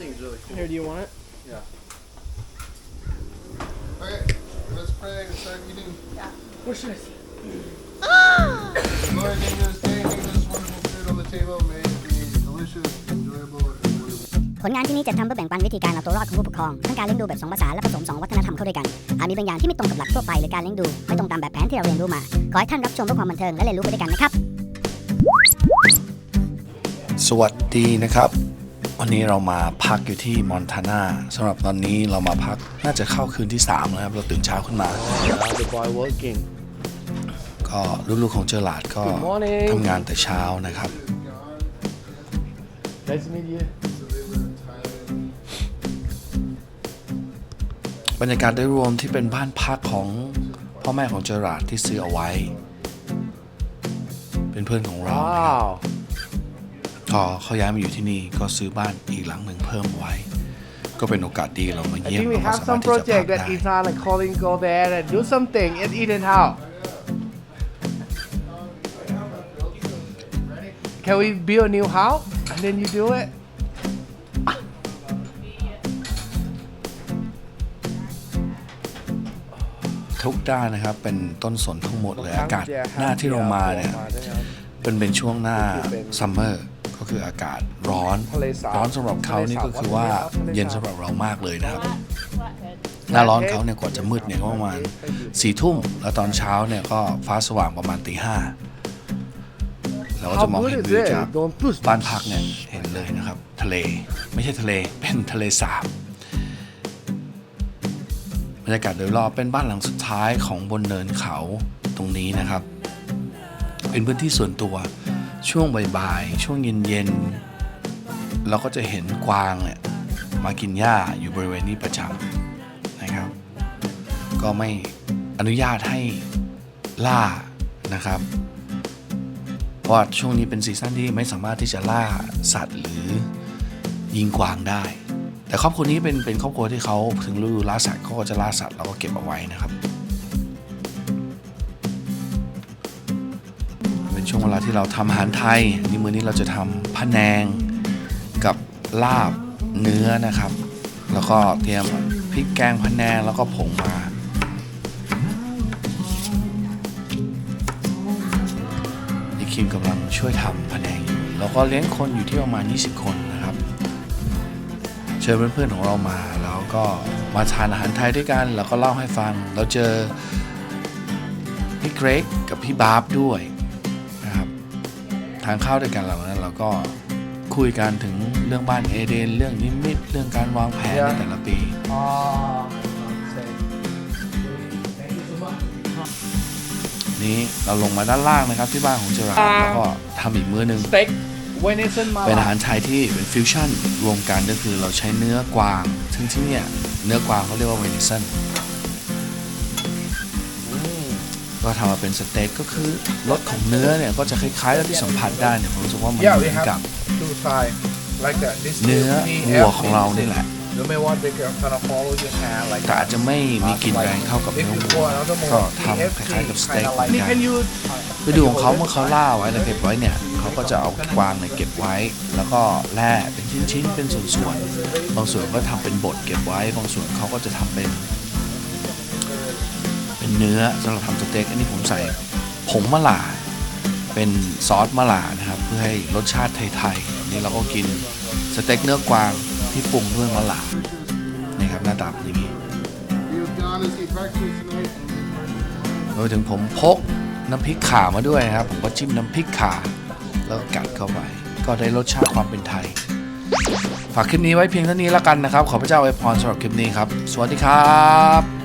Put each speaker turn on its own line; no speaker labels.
thing's really cool.
Here, do you want it?
Yeah.
Okay, let's pray and start eating.
What should I say?
Lord, thank you for this day. Thank you for this wonderful food on the table. May it be delicious, enjoyable, and wonderful.
ผลงานที่นี้จะทำเพื่อแบ่งปันวิธีการเอาตัวรอดของผู้ปกครองทั้งการเลี้ยงดูแบบสองภาษาและผสมสองวัฒนธรรมเข้าด้วยกันอาจมีบางอย่างที่ไม่ตรงกับหลักทั่วไปหรือการเลี้ยงดูไม่ตรงตามแบบแผนที่เราเรียนรู้มา ขอให้ท่านรับชมเพื่อความบันเทิงและเรียนรู้ไปด้วยกันนะครับ
สวัสดีนะครับ วันนี้เรามาพักอยู่ที่มอนทานาสำหรับตอนนี้เรามาพักน่าจะเข้าคืนที่ 3 แล้วครับ เราตื่นเช้าขึ้นมา
Now the boy working.
ก็ลูกๆของเจอหลาดก็
Good morning
ทำงานแต่เช้านะครับ
Nice to meet you.
บรรยากาศโดยรวมที่เป็นบ้านพักของพ่อแม่ของเจอหลาดที่ซื้อเอาไว้ เป็นเพื่อนของเรานะครับ
Wow.
พอเขาย้ายมาอยู่ที่นี่ก็ซื้อบ้านอีกหลังหนึ่งเพิ่มไว้ ก็เป็นโอกาสดีเรามา
I
เยี่ยม
think we
เราก็
have
สา
some
มารถที่จะพั
project
กได้
that Ethan like calling go there and do something at Eden House. Can we build a new house and then you do it?
ทุกด้านนะครับ เป็นต้นสนทั้งหมดเลยอากาศหน้าที่เรามาเนี่ย เป็นเป็นช่วงหน้าซัมเมอร์ ก็คืออากาศร้อน
ทะเลสาบ
ร้อนสำหรับเขานี่ก็คือว่า
ทะเลสาบ
เย็นสำหรับเรามากเลยนะครับหน้าร้อนเขาเนี่ยกว่าจะมืดเนี่ยก็ประมาณสี่ทุ่มแล้วตอนเช้าเนี่ยก็ฟ้าสว่างประมาณตีห้าเราก็
How
จะมอง
good
เห็น
is
วิว
it?
จาก
Don't push.
บ้านพักเนี่ยเห็นเลยนะครับ ทะเลไม่ใช่ทะเลเป็นทะเลสาบบรรยากาศโดยรอบเป็นบ้านหลังสุดท้ายของบนเนินเขาตรงนี้นะครับ เป็นพื้นที่ส่วนตัว ช่วงบ่ายๆ ช่วงเย็นๆ เราก็จะเห็นกวางเนี่ยมากินหญ้าอยู่บริเวณนี้ประจำนะครับ ก็ไม่อนุญาตให้ล่านะครับ เพราะช่วงนี้เป็นซีซั่นที่ไม่สามารถที่จะล่าสัตว์หรือยิงกวางได้ แต่ครอบครัวนี้เป็นเป็นครอบครัวที่เขาถึงฤดูล่าสัตว์เขาก็จะล่าสัตว์แล้วก็เก็บเอาไว้นะครับ ช่วงเวลาที่เราทำอาหารไทยนี่มื้อนี้เราจะทำพะแนงกับลาบเนื้อนะครับ แล้วก็เตรียมพริกแกงพะแนงแล้วก็ผงมาอีคิมกำลังช่วยทำพะแนงอยู่แล้วก็เลี้ยงคนอยู่ที่ประมาณ 20 คนนะครับ เชิญเพื่อนๆของเรามา แล้วก็มาทานอาหารไทยด้วยกัน แล้วก็เล่าให้ฟังเราเจอพี่เกรกกับพี่บาร์บด้วย ทานข้าวด้วยกันเหล่านั้นเราก็คุยกันถึงเรื่องบ้านเอเดน เรื่องนิมิต เรื่องการวางแผนในแต่ละปี
Ah,
นี้เราลงมาด้านล่างนะครับที่บ้านของเจอราร์ดแล้วก็ทำอีกมื้อหนึ่ง
steak venison
เป็นอา
mala.
หารไทยที่เป็นฟิวชั่นรวมกันก็คือเราใช้เนื้อกวาง ซึ่งที่เนี่ยเนื้อกวางเขาเรียกว่าเวนิสัน ก็ทำมาเป็นสเต็กก็คือรสของเนื้อเนี่ยก็จะคล้ายๆกับที่สัมผัสได้เนี่ยผมรู้สึกว่ามัน
Yeah,
เห
we
มือน
have
กับ
two thigh like that. This
เนื้อ
is
วัวของเรานี่แหละ
You may want to kind of follow your hand like
แต่อาจ
that.
จะไม่มีกลิ่นแรงเท่ากับ
If
เนื้อ
you
วัว
go another
ก็
more
ทำคล้ายๆกับสเต็ก
kind
เห
of
มือน
like
กัน
Can you
ฤดูของเขาเมื่อเขาล่าไว้แล้วเก็บไว้เนี่ยเขาก็จะเอากวางเนี่ยเก็บไว้ แล้วก็แล่เป็นชิ้นๆเป็นส่วนๆบางส่วนก็ทำเป็นบดเก็บไว้ บางส่วนเขาก็จะทำเป็น เนื้อสำหรับทำสเต็กอันนี้ผมใส่ผงมะหล่าเป็นซอสมะหล่านะครับ เพื่อให้รสชาติไทยๆอันนี้เราก็กินสเต็กเนื้อกวางที่ปรุงด้วยมะหล่านี่ครับหน้าตาเป็นอย่างนี้
You've gone to see breakfast tonight.
รวมถึงผมพกน้ำพริกข่ามาด้วยนะครับ ผมก็จิ้มน้ำพริกข่าแล้วก็กัดเข้าไป ก็ได้รสชาติความเป็นไทย ฝากคลิปนี้ไว้เพียงเท่านี้แล้วกันนะครับ ขอพระเจ้าอวยพรสำหรับคลิปนี้ครับ สวัสดีครับ